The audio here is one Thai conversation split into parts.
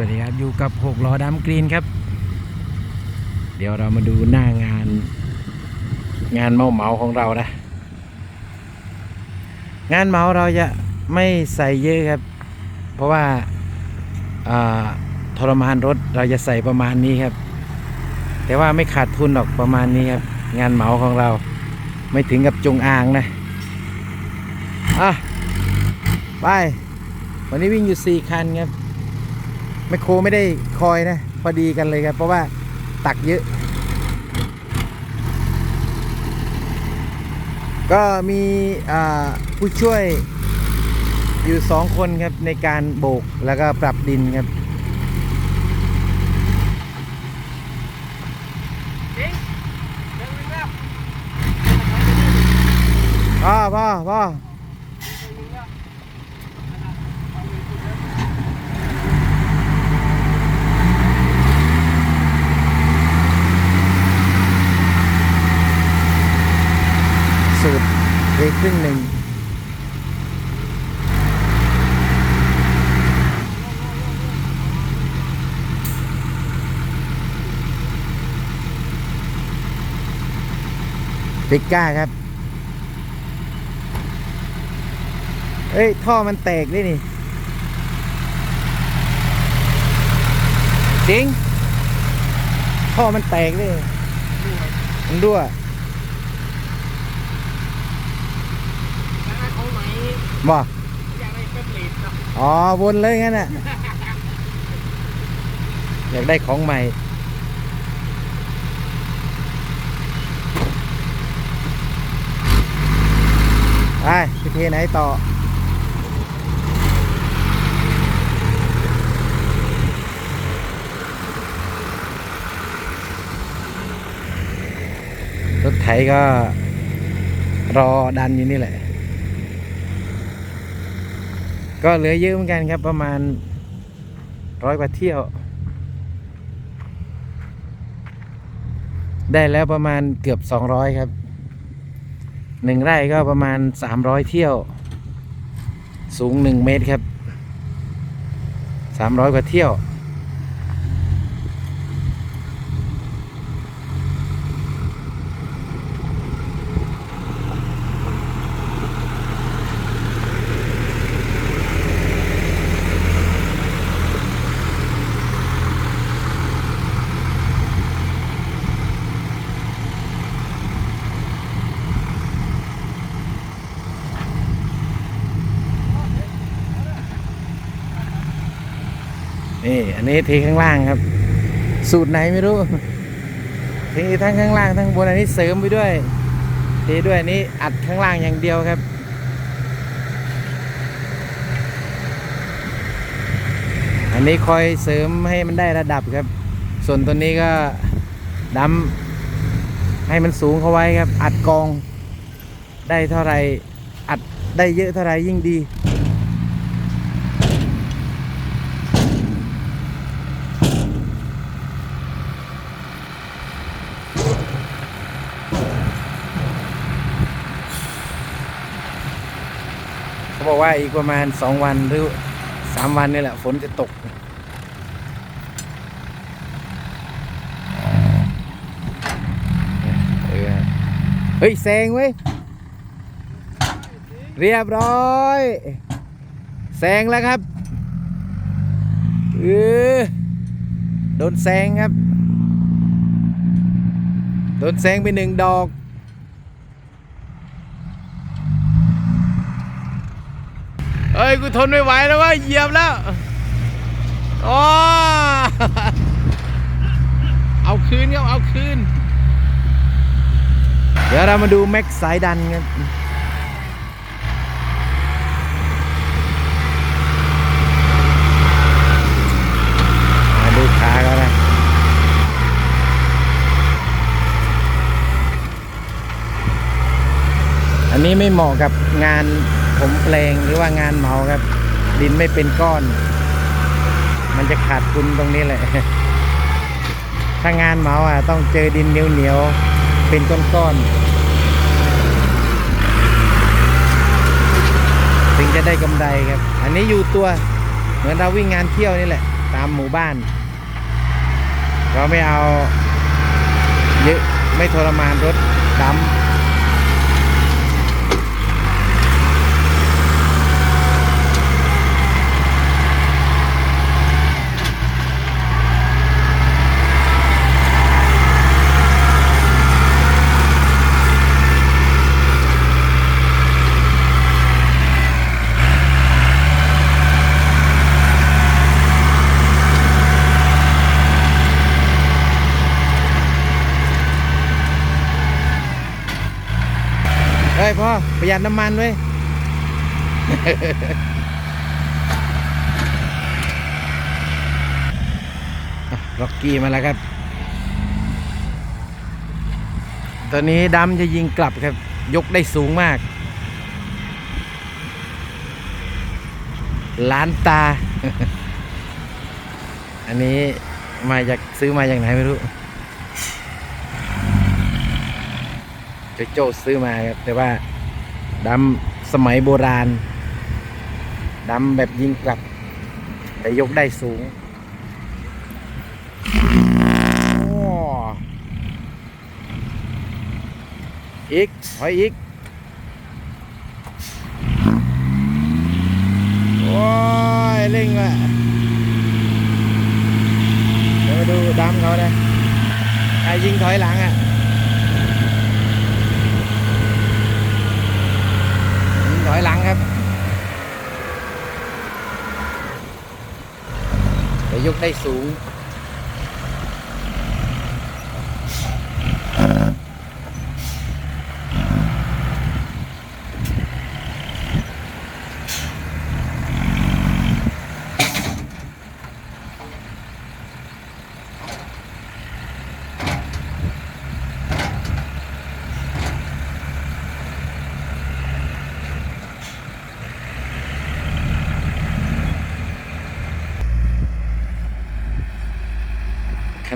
วัสดีครับ อยู่กับหกล้อดำกรีนครับ เดี๋ยวเรามาดูหน้างาน งานเมาเมาของเรานะ งานเมาเราจะไม่ใส่เยอะครับ เพราะว่าาทรมานรถเราจะใส่ประมาณนี้ครับ แต่ว่าไม่ขาดทุนหรอกประมาณนี้ครับ งานเมาของเราไม่ถึงกับจงอางนะอะไป วันนี้วิ่งอยู่ 4 คันครับ ไมคโครไม่ได้คอยนะ พอดีกันเลยครับ เพราะว่าตักเยอะ ก็มีอ่าผู้ช่วยอยู่สองคนครับ ในการโบกแล้วก็ปรับดินครับพ่อพ่อพ่อสูตรเว ครึ่งหนึ่งปิก้าครับ เอ้ย ท่อมันแตกด้วยนี่ จริง ท่อมันแตกเลยมันรั่ว เขาไหม บ่อยากได้เป็นเลดครับอ๋อวนเลยงั้นน่ะอยากได้ของใหม่ไปไปเทไหนต่อรถไถก็รอดันอยู่นี่แหละ ก็เหลือเยอะเหมือนกันครับประมาณร้อยกว่าเที่ยว ได้แล้วประมาณเกือบสองร้อยครับหนึ่งไร่ก็ประมาณสามร้อยเที่ยว สูงหนึ่งเมตรครับสามร้อยกว่าเที่ยว นี่อันนี้เทข้างล่างครับ สูตรไหนไม่รู้เททั้งข้างล่างทั้งบนอันนี้เสริมไปด้วยเทด้วยอันนี้อัดข้างล่างอย่างเดียวครับอันนี้คอยเสริมให้มันได้ระดับครับ ส่วนตัวนี้ก็ดำให้มันสูงเข้าไว้ครับ อัดกอง ได้เท่าไรอัดได้เยอะเท่าไรยิ่งดี บอกว่าอีกประมาณสองวันหรือสามวันนี่แหละ ฝนจะตก เฮ้ยแซงเว้ย เรียบร้อยแซงแล้วครับเออโดนแซงครับ โดนแซงไปหนึ่งดอก เอ้ย กูทนไม่ไหวแล้วว่าเหยียบแล้วอ๋อเอาคืนครับเอาคืน เดี๋ยวเรามาดูแม็กสายดันกันมาดูขาเขานะอันนี้ไม่เหมาะกับงาน ผมแปลงหรือว่างานเหมาครับ ดินไม่เป็นก้อน มันจะขาดทุนตรงนี้แหละ ถ้างานเหมาอะต้องเจอดินเหนียวเหนียวเป็นก้อนๆถึงจะได้กำไรครับ อันนี้อยู่ตัวเหมือนเราวิ่งงานเที่ยวนี่แหละ ตามหมู่บ้าน เราไม่เอาเยอะไม่ทรมานรถดำ ประหยัดน้ำมันไว้ยล็อกกี้มาแล้วครับ ตอนนี้ดำจะยิงกลับครับ ยกได้สูงมาก ล้านตา อันนี้มาจากซื้อมาจากไหนไม่รู้โจโจ้ซื้อมาครับ แต่ว่า ดำสมัยโบราณดำแบบยิงกลับ แต่ยกได้สูงอีกถอยอีกโอ้ยเร่งอะเดี๋ยวมาดูดำเขานะไอ้ยิงถอยหลังอะ ยิง ถอยหลังครับไปยกได้สูง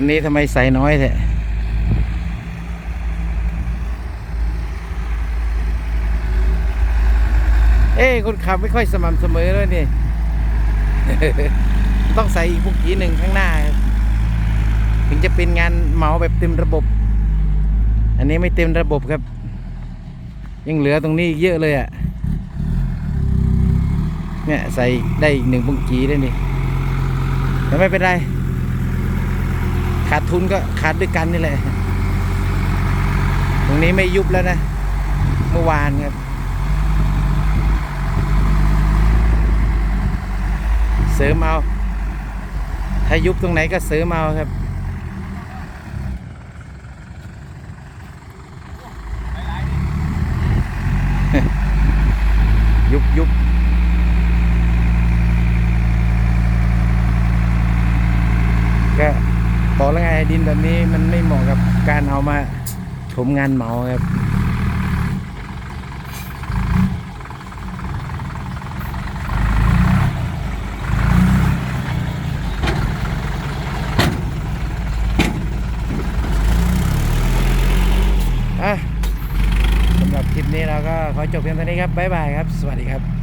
นนี้ทำไมใส่น้อยแท้เอ้คนขับไม่ค่อยสม่ำเสมอเลยนี่ ต้องใส่อีกพวกกีหนึ่งข้างหน้า ถึงจะเป็นงานเหมาแบบเต็มระบบ อันนี้ไม่เต็มระบบครับ ยังเหลือตรงนี้อีกเยอะเลยอะ่ะ เนี่ยใส่ได้อีกหนึ่งปุงกีได้นี่แต่ไม่เป็นไร ขาดทุนก็ขาดด้วยกันนี่แหละ ตรงนี้ไม่ยุบแล้วนะ เมื่อวานครับ เสริมเอา ถ้ายุบตรงไหนก็เสริมเอาครับยุบยุบก็บอกแล้วไง ดินแบบนี้มันไม่เหมาะกับการเอามาถมงานเหมาครับอะสำหรับคลิปนี้เราก็ขอจบเพียงเท่านี้ครับ บ๊ายบายครับ สวัสดีครับ